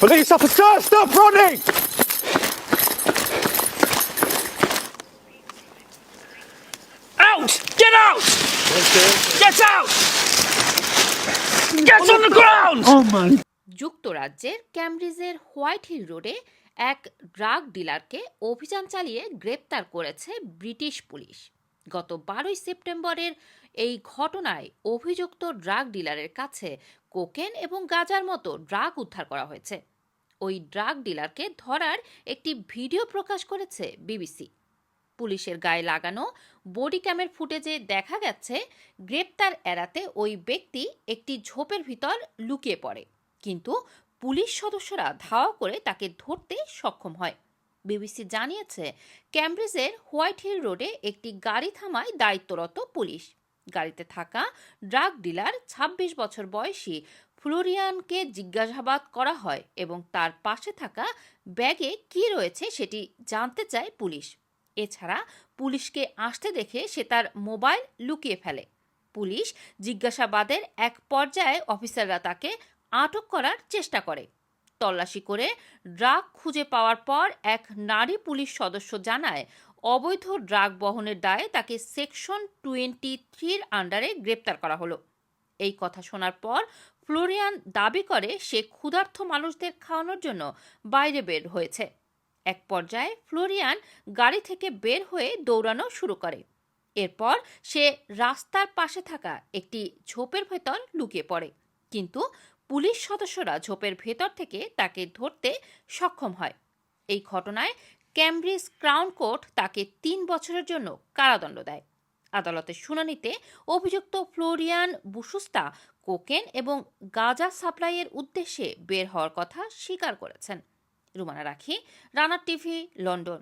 Police officer, stop running! Out! Get out! Get out! Get on the ground! Oh my যুক্তরাজ্যের ক্যামব্রিজের white hill রোডে এক drug ডিলারকে অভিযান চালিয়ে গ্রেপ্তার করেছে ব্রিটিশ পুলিশ গত বারোই সেপ্টেম্বরের এই ঘটনায় অভিযুক্ত ড্রাগ ডিলারের কাছে কোকেন এবং গাজার মতো ড্রাগ উদ্ধার করা হয়েছে। ওই ড্রাগ ডিলারকে ধরার একটি ভিডিও প্রকাশ করেছে বিবিসি। পুলিশের গায়ে লাগানো বডি ক্যামের ফুটেজে দেখা গেছে, গ্রেপ্তার এড়াতে ওই ব্যক্তি একটি ঝোপের ভিতর লুকিয়ে পড়ে। কিন্তু পুলিশ সদস্যরা ধাওয়া করে তাকে ধরতে সক্ষম হয়। বিবিসি জানিয়েছে, ক্যামব্রিজের হোয়াইট হিল রোডে একটি গাড়ি থামায় দায়িত্বরত পুলিশ। গাড়িতে থাকা ড্রাগ ডিলার ২৬ বছর বয়সী ফ্লোরিয়ানকে জিজ্ঞাসাবাদ করা হয় এবং তার পাশে থাকা ব্যাগে কি রয়েছে সেটি জানতে চায় পুলিশ। এছাড়া পুলিশকে আসতে দেখে সে তার মোবাইল লুকিয়ে ফেলে। পুলিশ জিজ্ঞাসাবাদের এক পর্যায়ে অফিসাররা তাকে আটক করার চেষ্টা করে। তল্লাশি করে ড্রাগ খুঁজে পাওয়ার পর এক নারী পুলিশ সদস্য জানায়, অবৈধ ড্রাগ বহনের দায়ে তাকে সেকশন টোয়েন্টি থ্রির আন্ডারে গ্রেপ্তার করা হলো। এই কথা শোনার পর ফ্লোরিয়ান দাবি করে সে ক্ষুধার্ত মানুষদের খাওয়ানোর জন্য বাইরে বের হয়েছে। এক পর্যায়ে ফ্লোরিয়ান গাড়ি থেকে বের হয়ে দৌড়ানো শুরু করে। এরপর সে রাস্তার পাশে থাকা একটি ঝোপের ভেতর লুকিয়ে পড়ে। কিন্তু পুলিশ সদস্যরা ঝোপের ভেতর থেকে তাকে ধরতে সক্ষম হয়। এই ঘটনায় ক্যামব্রিজ ক্রাউন কোর্ট তাকে তিন বছরের জন্য কারাদণ্ড দেয়। আদালতের শুনানিতে অভিযুক্ত ফ্লোরিয়ান বুসুস্তা কোকেন এবং গাজা সাপ্লাইয়ের উদ্দেশ্যে বের হওয়ার কথা স্বীকার করেছেন। রুমানা রাখি রানার টিভি, লন্ডন।